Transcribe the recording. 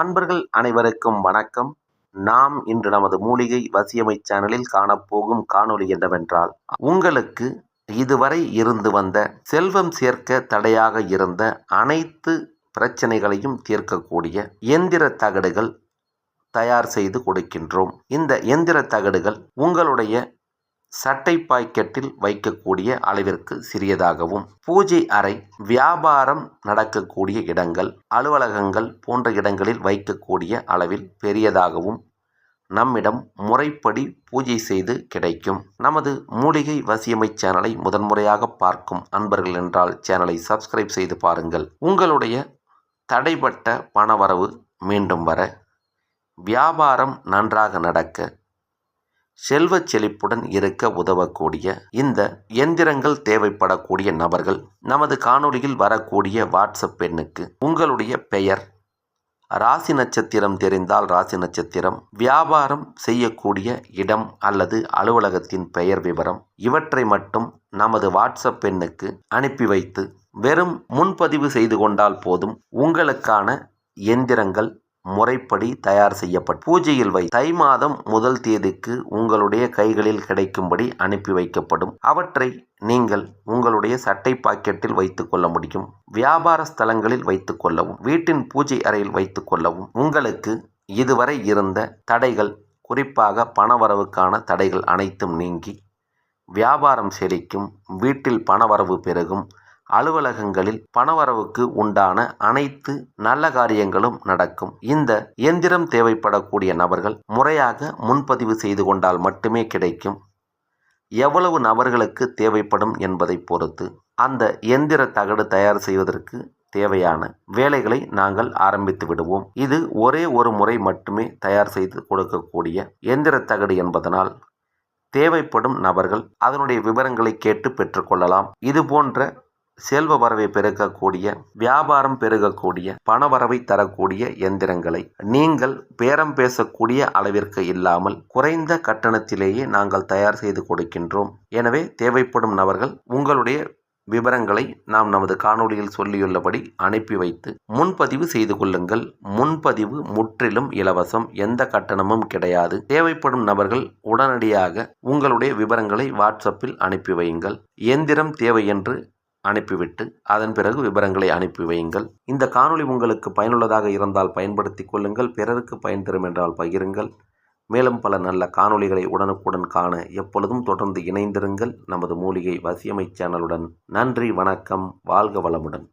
அன்பர்கள் அனைவருக்கும் வணக்கம். நாம் இன்று நமது மூலிகை வசியமை சேனலில் காணப்போகும் காணொளி என்னவென்றால் உங்களுக்கு இதுவரை இருந்து வந்த செல்வம் சேர்க்க தடையாக இருந்த அனைத்து பிரச்சனைகளையும் தீர்க்கக்கூடிய எந்திர தகடுகள் தயார் செய்து கொடுக்கின்றோம். இந்த எந்திர தகடுகள் உங்களுடைய சட்டை பாக்கெட்டில் வைக்கக்கூடிய அளவிற்கு சிறியதாகவும் பூஜை அறை வியாபாரம் நடக்கக்கூடிய இடங்கள் அலுவலகங்கள் போன்ற இடங்களில் வைக்கக்கூடிய அளவில் பெரியதாகவும் நம்மிடம் முறைப்படி பூஜை செய்து கிடைக்கும். நமது மூலிகை வசியமை சேனலை முதன்முறையாக பார்க்கும் அன்பர்கள் என்றால் சேனலை சப்ஸ்கிரைப் செய்து பாருங்கள். உங்களுடைய தடைப்பட்ட பணவரவு மீண்டும் வர வியாபாரம் நன்றாக நடக்க செல்வச் செழிப்புடன் இருக்க உதவக்கூடிய இந்த எந்திரங்கள் தேவைப்படக்கூடிய நபர்கள் நமது காணொளியில் வரக்கூடிய வாட்ஸ்அப் எண்ணுக்கு உங்களுடைய பெயர் ராசி நட்சத்திரம் தெரிந்தால் ராசி நட்சத்திரம் வியாபாரம் செய்யக்கூடிய இடம் அல்லது அலுவலகத்தின் பெயர் விவரம் இவற்றை மட்டும் நமது வாட்ஸ்அப் எண்ணுக்கு அனுப்பி வைத்து வெறும் முன்பதிவு செய்து கொண்டால் போதும் உங்களுக்கான எந்திரங்கள் முறைப்படி தயார் செய்யப்பட்டு பூஜையில் வை தை மாதம் முதல் தேதிக்கு உங்களுடைய கைகளில் கிடைக்கும்படி அனுப்பி வைக்கப்படும். அவற்றை நீங்கள் உங்களுடைய சட்டை பாக்கெட்டில் வைத்துக் கொள்ள முடியும். வியாபார ஸ்தலங்களில் வைத்துக் கொள்ளவும் வீட்டின் பூஜை அறையில் வைத்துக் கொள்ளவும் உங்களுக்கு இதுவரை இருந்த தடைகள் குறிப்பாக பணவரவுக்கான தடைகள் அனைத்தும் நீங்கி வியாபாரம் செழிக்கும் வீட்டில் பணவரவு பெருகும் அலுவலகங்களில் பணவரவுக்கு உண்டான அனைத்து நல்ல காரியங்களும் நடக்கும். இந்த இயந்திரம் தேவைப்படக்கூடிய நபர்கள் முறையாக முன்பதிவு செய்து கொண்டால் மட்டுமே கிடைக்கும். எவ்வளவு நபர்களுக்கு தேவைப்படும் என்பதை பொறுத்து அந்த எந்திர தகடு தயார் செய்வதற்கு தேவையான வேலைகளை நாங்கள் ஆரம்பித்து விடுவோம். இது ஒரே ஒரு முறை மட்டுமே தயார் செய்து கொடுக்கக்கூடிய எந்திர தகடு என்பதனால் தேவைப்படும் நபர்கள் அதனுடைய விவரங்களை கேட்டு பெற்றுக்கொள்ளலாம் இது போன்ற செல்வ வரவை பெருக்கக்கூடிய வியாபாரம் பெருகக்கூடிய பணவரவை தரக்கூடிய எந்திரங்களை நீங்கள் பேரம் பேசக்கூடிய அளவிற்கு இல்லாமல் குறைந்த கட்டணத்திலேயே நாங்கள் தயார் செய்து கொடுக்கின்றோம். எனவே தேவைப்படும் நபர்கள் உங்களுடைய விவரங்களை நாம் நமது காணொளியில் சொல்லியுள்ளபடி அனுப்பி வைத்து முன்பதிவு செய்து கொள்ளுங்கள். முன்பதிவு முற்றிலும் இலவசம் எந்த கட்டணமும் கிடையாது. தேவைப்படும் நபர்கள் உடனடியாக உங்களுடைய விவரங்களை வாட்ஸ்அப்பில் அனுப்பி வையுங்கள். எந்திரம் தேவை என்று அனுப்பிவிட்டு அதன் பிறகு விவரங்களை அனுப்பி வையுங்கள். இந்த காணொளி உங்களுக்கு பயனுள்ளதாக இருந்தால் பயன்படுத்தி கொள்ளுங்கள். பிறருக்கு பயன் தரும் என்றால் பகிருங்கள். மேலும் பல நல்ல காணொளிகளை உடனுக்குடன் காண எப்பொழுதும் தொடர்ந்து இணைந்திருங்கள். நமது மூலிகை வசியமை சேனலுடன் நன்றி வணக்கம் வாழ்க வளமுடன்.